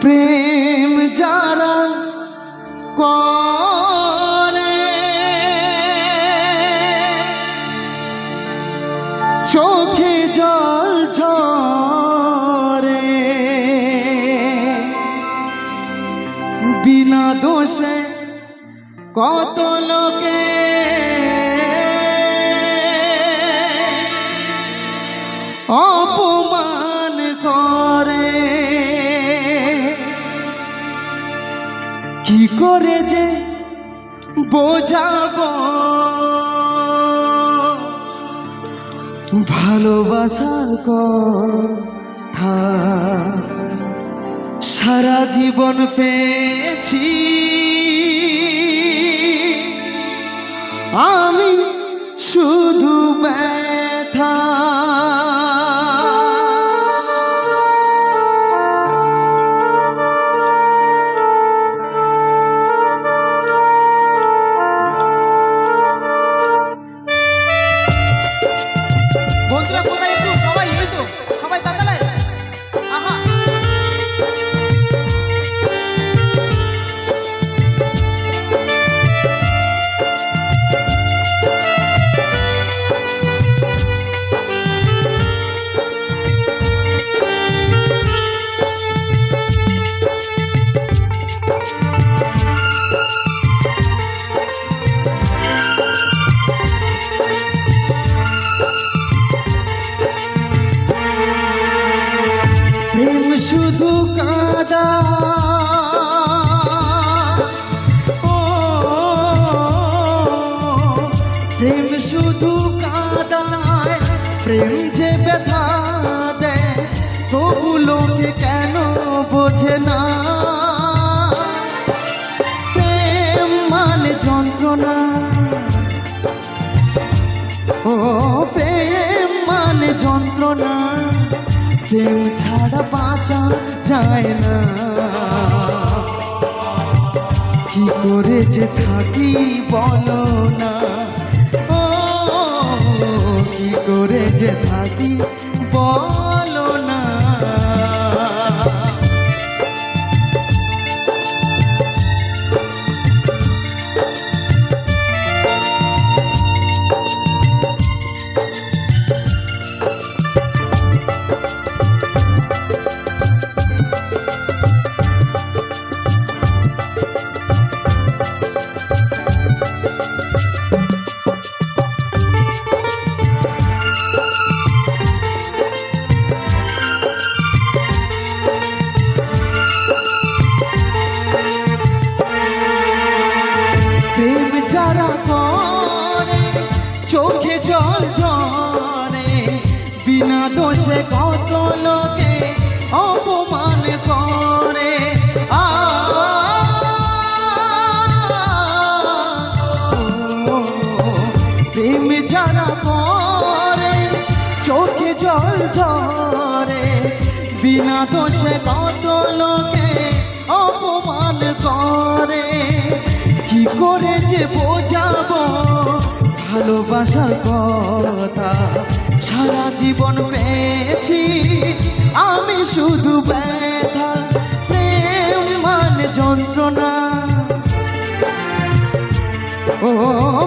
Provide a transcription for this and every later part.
প্রেম যারা করে। চোখে জল ঝরে। বিনা দোষে কত লোকে করে যে বোঝাবো? ভালোবাসার কথা সারা জীবন পেয়েছি। আমি শুধু ব্যথা বোঝে না। প্রেম মানে যন্ত্রণা। ও, প্রেম মানে যন্ত্রণা। প্রেম ছাড়া বাঁচা যায় না। কি করে যে থাকি বলো না। ও, কি করে যে থাকি বলো লোকে চোখে বিনা দোষে কত লোকে অপমান করে। কি করে যে বোঝাবো ভালোবাসার কথা। সারা জীবন পেয়েছি, আমি শুধু ব্যথা, প্রেম মানে যন্ত্রণা। ও,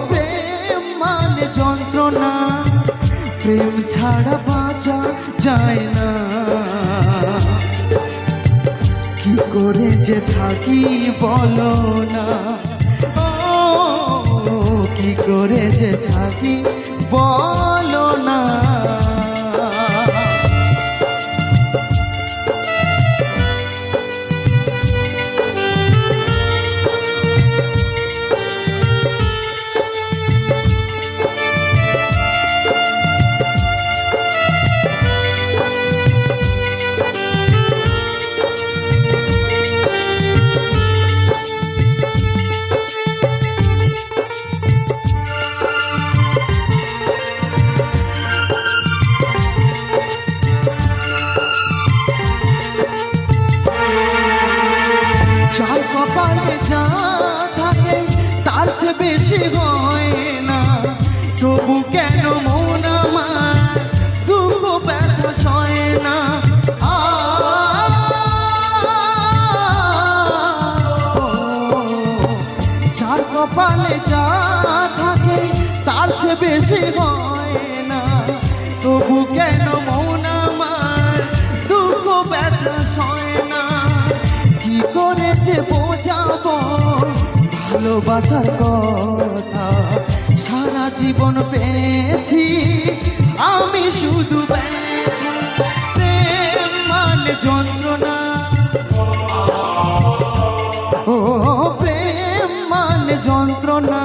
প্রেম মানে যন্ত্রণা। প্রেম ছাড়া বাঁচা যায় না। কি করে যে থাকি বলো না। কি করে যে থাকি? বলো কপালে যা থাকে, তার চেয়ে বেশি হয় না। তবু কেন মন আমার দুঃখ ব্যথা সয় না? যার কপালে যা থাকে, তার চেয়ে বেশি হয় না। তবু কেন মন ভালোবাসার কথা। সারা জীবন পেয়েছি আমি শুধু। প্রেম যন্ত্রণা। ও, প্রেম মানে যন্ত্রণা,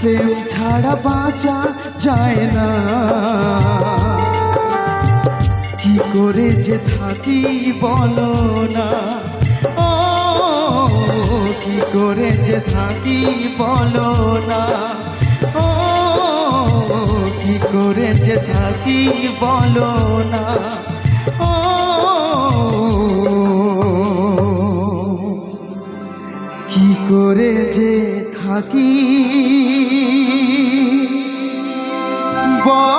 প্রেম ছাড়া বাঁচা যায় না। কি করে যে থাকি বলো না। করে যে থাকি, বলো না। ও, কি করে যে থাকি, বলো না। ও, কি করে যে থাকি, বলো